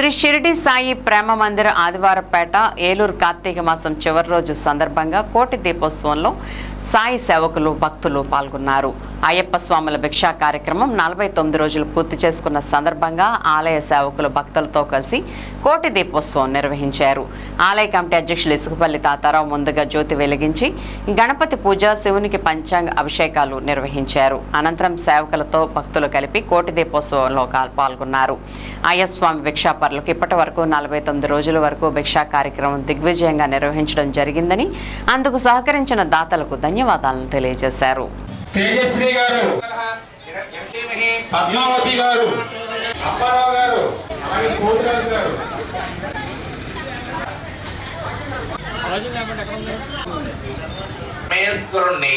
శ్రీ షిరిడి సాయి ప్రేమ మందిర ఆదివారపేట ఏలూరు కార్తీక మాసం చివరి రోజు సందర్భంగా కోటి దీపోత్సవంలో సాయి సేవకులు భక్తులు పాల్గొన్నారు. అయ్యప్ప స్వాముల భిక్షా కార్యక్రమం నలభై తొమ్మిది రోజులు పూర్తి చేసుకున్న సందర్భంగా ఆలయ సేవకులు భక్తులతో కలిసి కోటి దీపోత్సవం నిర్వహించారు. ఆలయ కమిటీ అధ్యక్షులు ఇసుకపల్లి తాతారావు ముందుగా జ్యోతి వెలిగించి గణపతి పూజ శివునికి పంచాంగ అభిషేకాలు నిర్వహించారు. అనంతరం సేవకులతో భక్తులు కలిపి కోటి దీపోత్సవంలో పాల్గొన్నారు. అయ్యస్వామి భిక్షాపరులకు ఇప్పటి వరకు నలభై తొమ్మిది రోజుల వరకు భిక్షా కార్యక్రమం దిగ్విజయంగా నిర్వహించడం జరిగిందని అందుకు సహకరించిన దాతలకు ధన్యవాదాలను తెలియజేశారు. తేజశ్రీ గారు పద్మావతి గారు అప్పారావు గారు గారు. పరమేశ్వరుణ్ణి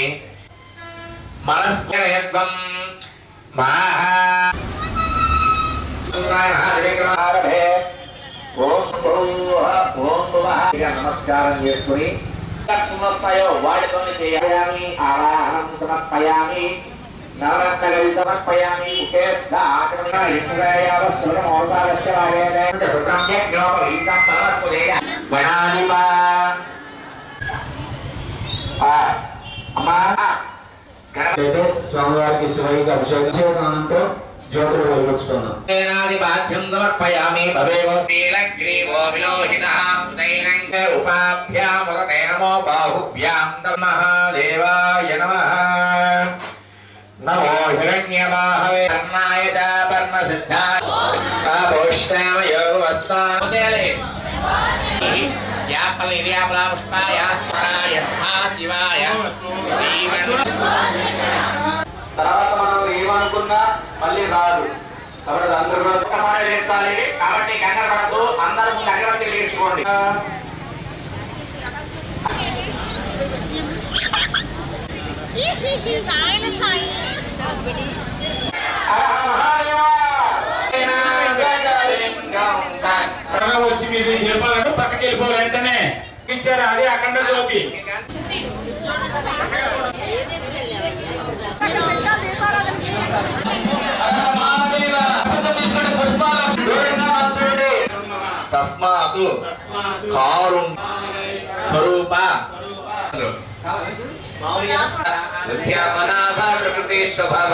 నమస్కారం చేసుకుని లక్ష్మణస్తాయో వాటితోనే చేయాలి ఆవాహనం సమర్పయామి నవరత్నగవి సమర్పయామి ముఖేస్థ ఆచరణ స్వామివారికి శివయ్యకి అభిషేకం అభిషేకం అనంతరం జ్యోతులు సేనాధిపాధ్యం సమర్పయామి భవేమో శ్రీలగ్రీవో విలోహితః ఉదయనంక ఉపాభ్యాముదతే నమో బాహుభ్యాం మహాదేవాయ నమః. నమో హిరణ్యబాహవే కర్ణాయ చ పరమసిద్ధాయ కాపోష్ణామయో వస్తానుసేలే యాపల ఇర్యాపల పుష్పాయ స్వరాయ స్మా శివాయ. శ్రీగణ తర్వాత మనం ఏమనుకున్నా మళ్ళీ రాదు. కాబట్టి అది అందరూ కాబట్టి కంగారు పడద్దు. అందరూ ముందు అగరబత్తి వెలిగించుకోండి వచ్చి మీరు పక్కకి వెంటనే ఇచ్చారు అది అఖండ జ్యోతి తస్మాత్ కారు స్వరూప. ప్రకృతి స్వభావ.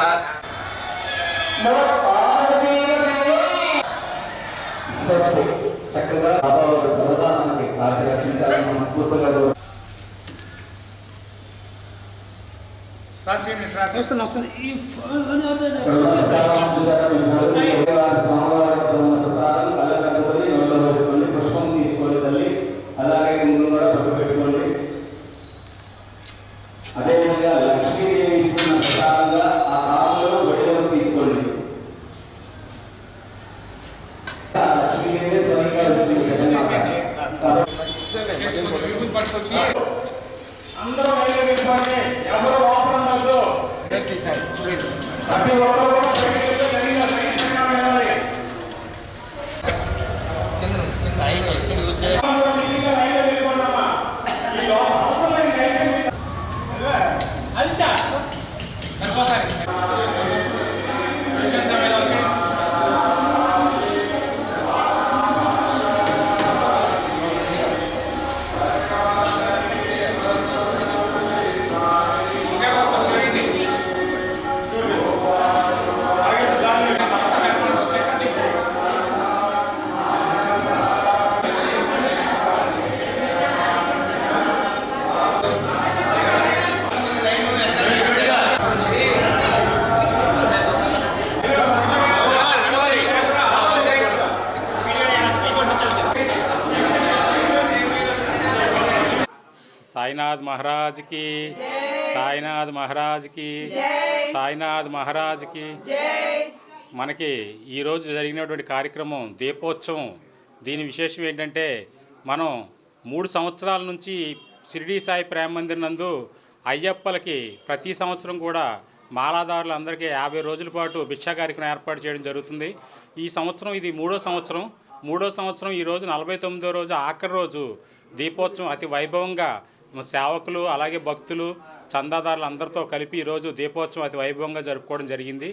చక్కగా సరదా మనకి ఆశీర్వదించాలని మనస్ఫూర్తిగా అదేవిధంగా లక్ష్మీదేవి ఇస్తున్న ప్రసాదంగా ఆ కాలంలో గొడవలు తీసుకోండి. లక్ష్మీదేవి స్వయంగా వస్తుంది అందరూ ఎవరు ప్రతి ఒక్కరు సాయినాథ్ మహారాజ్కి సాయినాథ్ మహారాజ్కి సాయినాథ్ మహారాజ్కి మనకి ఈరోజు జరిగినటువంటి కార్యక్రమం దీపోత్సవం. దీని విశేషం ఏంటంటే మనం మూడు సంవత్సరాల నుంచి షిరిడి సాయి ప్రేమ మందిర్ నందు అయ్యప్పలకి ప్రతి సంవత్సరం కూడా మాలాదారులందరికీ యాభై రోజుల పాటు భిక్షా కార్యక్రమం ఏర్పాటు చేయడం జరుగుతుంది. ఈ సంవత్సరం ఇది మూడో సంవత్సరం. మూడో సంవత్సరం ఈరోజు నలభై తొమ్మిదో రోజు ఆఖరి రోజు దీపోత్సవం అతి వైభవంగా సేవకులు అలాగే భక్తులు చందాదారులు అందరితో కలిపి ఈరోజు దీపోత్సవం అతి వైభవంగా జరుపుకోవడం జరిగింది.